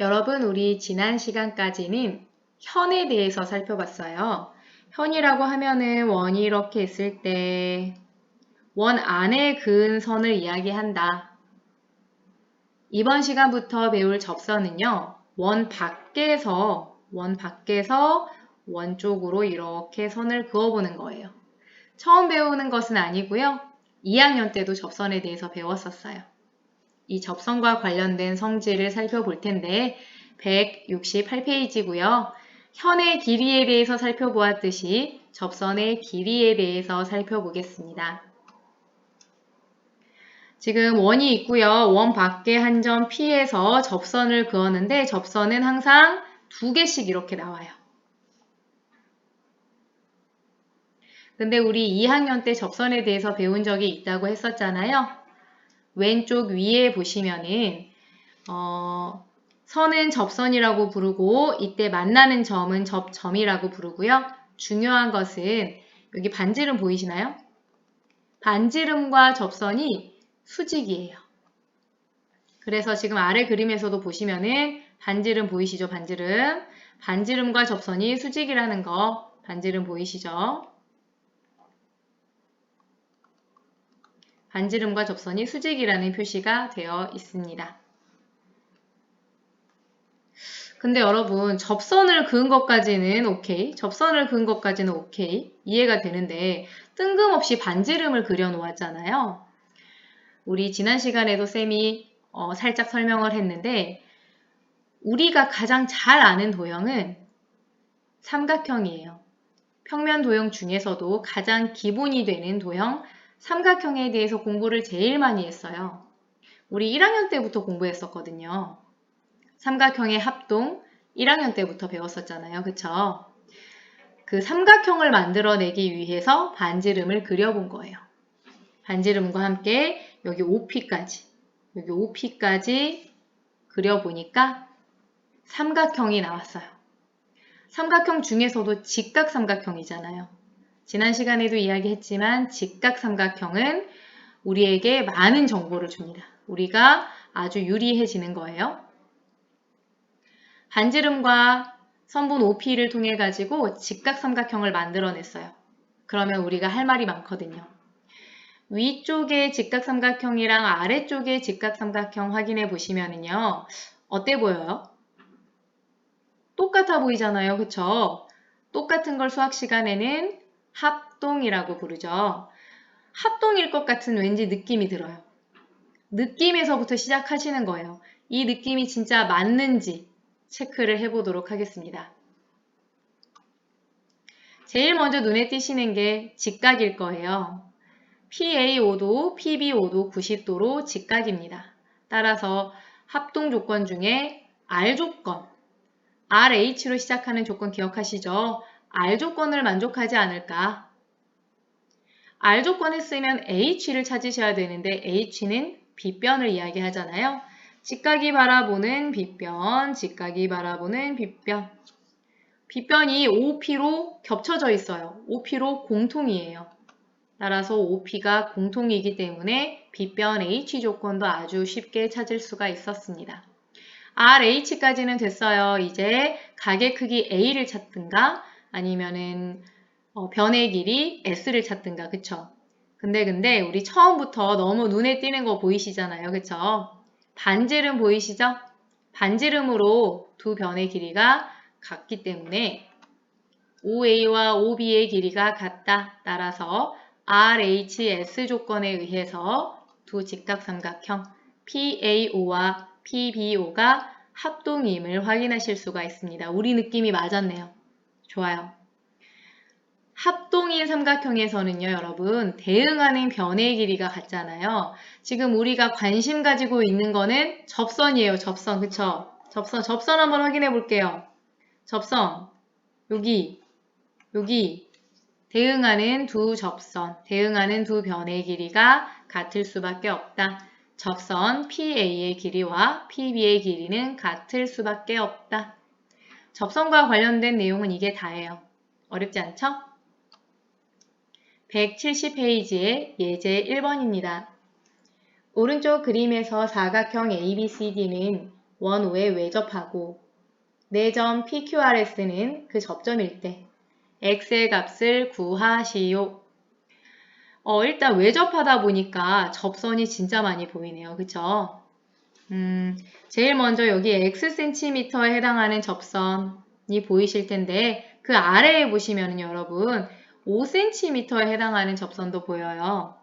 여러분, 우리 지난 시간까지는 현에 대해서 살펴봤어요. 현이라고 하면은 원이 이렇게 있을 때 원 안에 그은 선을 이야기한다. 이번 시간부터 배울 접선은요. 원 밖에서 원 밖에서 원 쪽으로 이렇게 선을 그어보는 거예요. 처음 배우는 것은 아니고요. 2학년 때도 접선에 대해서 배웠었어요. 이 접선과 관련된 성질을 살펴볼 텐데 168페이지고요. 현의 길이에 대해서 살펴보았듯이 접선의 길이에 대해서 살펴보겠습니다. 지금 원이 있고요. 원 밖에 한 점 P에서 접선을 그었는데 접선은 항상 두 개씩 이렇게 나와요. 근데 우리 2학년 때 접선에 대해서 배운 적이 있다고 했었잖아요. 왼쪽 위에 보시면은 어, 선은 접선이라고 부르고 이때 만나는 점은 접점이라고 부르고요. 중요한 것은 여기 반지름 보이시나요? 반지름과 접선이 수직이에요. 그래서 지금 아래 그림에서도 보시면은 반지름 보이시죠? 반지름. 반지름과 접선이 수직이라는 거 반지름 보이시죠? 반지름과 접선이 수직이라는 표시가 되어 있습니다. 근데 여러분 접선을 그은 것까지는 오케이 접선을 그은 것까지는 오케이 이해가 되는데 뜬금없이 반지름을 그려 놓았잖아요 우리 지난 시간에도 쌤이 어, 살짝 설명을 했는데 우리가 가장 잘 아는 도형은 삼각형이에요 평면 도형 중에서도 가장 기본이 되는 도형 삼각형에 대해서 공부를 제일 많이 했어요. 우리 1학년 때부터 공부했었거든요. 삼각형의 합동 1학년 때부터 배웠었잖아요. 그쵸? 그 삼각형을 만들어내기 위해서 반지름을 그려본 거예요. 반지름과 함께 여기 OP까지 여기 OP까지 그려보니까 삼각형이 나왔어요. 삼각형 중에서도 직각삼각형이잖아요. 지난 시간에도 이야기했지만 직각삼각형은 우리에게 많은 정보를 줍니다. 우리가 아주 유리해지는 거예요. 반지름과 선분 OP를 통해 가지고 직각삼각형을 만들어냈어요. 그러면 우리가 할 말이 많거든요. 위쪽의 직각삼각형이랑 아래쪽의 직각삼각형 확인해 보시면은요. 어때 보여요? 똑같아 보이잖아요. 그쵸? 똑같은 걸 수학 시간에는 합동이라고 부르죠. 합동일 것 같은 왠지 느낌이 들어요. 느낌에서부터 시작하시는 거예요. 이 느낌이 진짜 맞는지 체크를 해보도록 하겠습니다. 제일 먼저 눈에 띄시는 게 직각일 거예요. PA5도 PB5도 90도로 직각입니다. 따라서 합동 조건 중에 R 조건, RH로 시작하는 조건 기억하시죠? R 조건을 만족하지 않을까? R 조건 했으면 H를 찾으셔야 되는데 H는 빗변을 이야기하잖아요. 직각이 바라보는 빗변, 직각이 바라보는 빗변. 빗변이 OP로 겹쳐져 있어요. OP로 공통이에요. 따라서 OP가 공통이기 때문에 빗변 H 조건도 아주 쉽게 찾을 수가 있었습니다. RH까지는 됐어요. 이제 각의 크기 A를 찾든가 아니면은 어, 변의 길이 S를 찾든가 그쵸? 근데 근데 우리 처음부터 너무 눈에 띄는 거 보이시잖아요. 그쵸? 반지름 보이시죠? 반지름으로 두 변의 길이가 같기 때문에 OA와 OB의 길이가 같다. 따라서 RHS 조건에 의해서 두 직각삼각형 PAO와 PBO가 합동임을 확인하실 수가 있습니다. 우리 느낌이 맞았네요. 좋아요. 합동인 삼각형에서는요, 여러분, 대응하는 변의 길이가 같잖아요. 지금 우리가 관심 가지고 있는 거는 접선이에요, 접선. 그쵸? 접선, 접선 한번 확인해 볼게요. 접선. 여기, 여기, 대응하는 두 접선, 대응하는 두 변의 길이가 같을 수밖에 없다. 접선 PA의 길이와 PB의 길이는 같을 수밖에 없다. 접선과 관련된 내용은 이게 다예요. 어렵지 않죠? 170페이지의 예제 1번입니다. 오른쪽 그림에서 사각형 ABCD는 원오에 외접하고 4점 PQRS는 그 접점일 때 x의 값을 구하시오. 어, 일단 외접하다 보니까 접선이 진짜 많이 보이네요. 그쵸? 음, 제일 먼저 여기 x센티미터에 해당하는 접선이 보이실 텐데 그 아래에 보시면 여러분 5cm에 해당하는 접선도 보여요.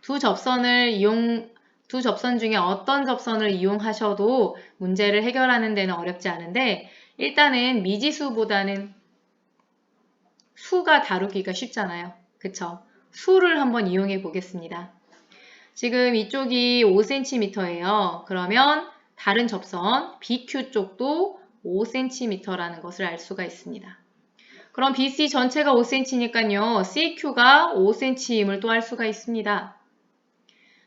두 접선을 이용 두 접선 중에 어떤 접선을 이용하셔도 문제를 해결하는 데는 어렵지 않은데 일단은 미지수보다는 수가 다루기가 쉽잖아요. 그쵸? 수를 한번 이용해 보겠습니다. 지금 이쪽이 5cm예요. 그러면 다른 접선 BQ 쪽도 5cm라는 것을 알 수가 있습니다. 그럼 BC 전체가 5cm니까요. CQ가 5cm임을 또 알 수가 있습니다.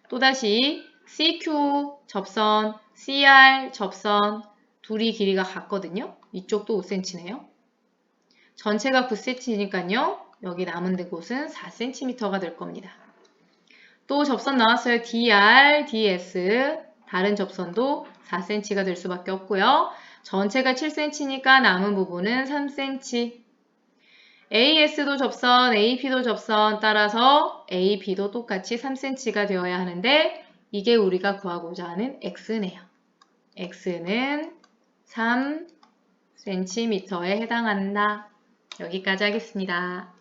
또다시 CQ 접선, CR 접선 둘이 길이가 같거든요. 이쪽도 5cm네요. 전체가 9cm니까요. 여기 남은 곳은 4cm가 될 겁니다. 또 접선 나왔어요. DR, DS 다른 접선도 4cm가 될 수밖에 없고요. 전체가 7cm니까 남은 부분은 3cm. AS도 접선, AP도 접선 따라서 AB도 똑같이 3cm가 되어야 하는데 이게 우리가 구하고자 하는 X네요. X는 3cm에 해당한다. 여기까지 하겠습니다.